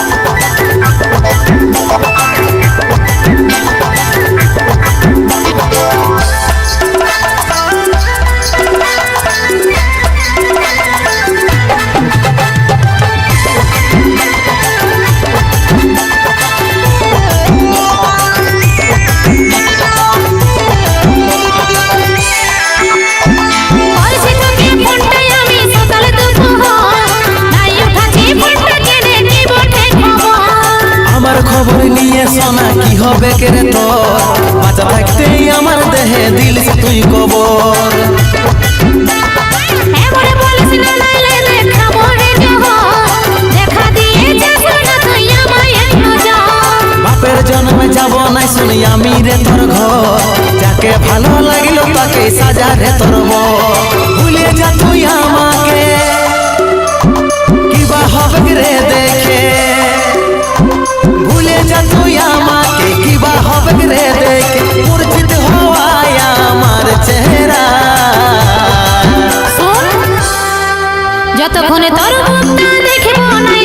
I'm sorry. খবর নিয়ে সোনা কি হবে কেরে তোর? বাঁচা থাকতেই আমার দেহে দিলি তুই কবর। আমি রে তোর ঘর। যাকে ভালো লাগিল তাকে সাজা রে তোর ভুলে যা তুই আমার যতক্ষণে তোর মুখটা দেখে মনাই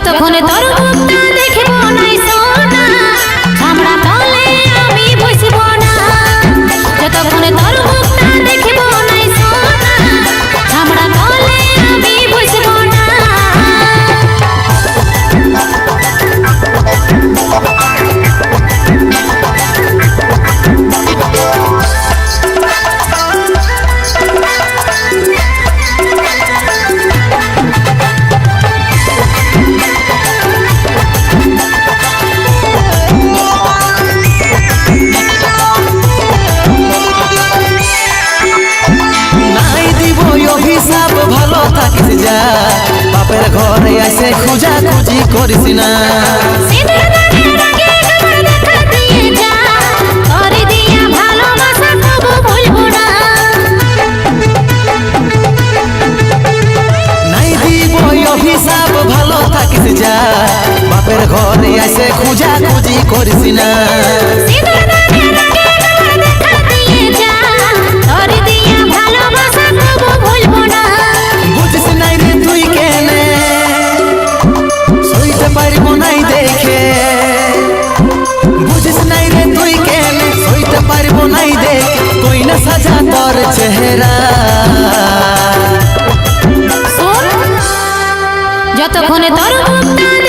ততক্ষণে তোর অভিশাপ ভালো থাকিস যা বাপের ঘরে আসে খুঁজা খুঁজি করিস না। ঘরে আসে খুঁজা খুঁজি করিস না। যতক্ষণে তোর মুক্তা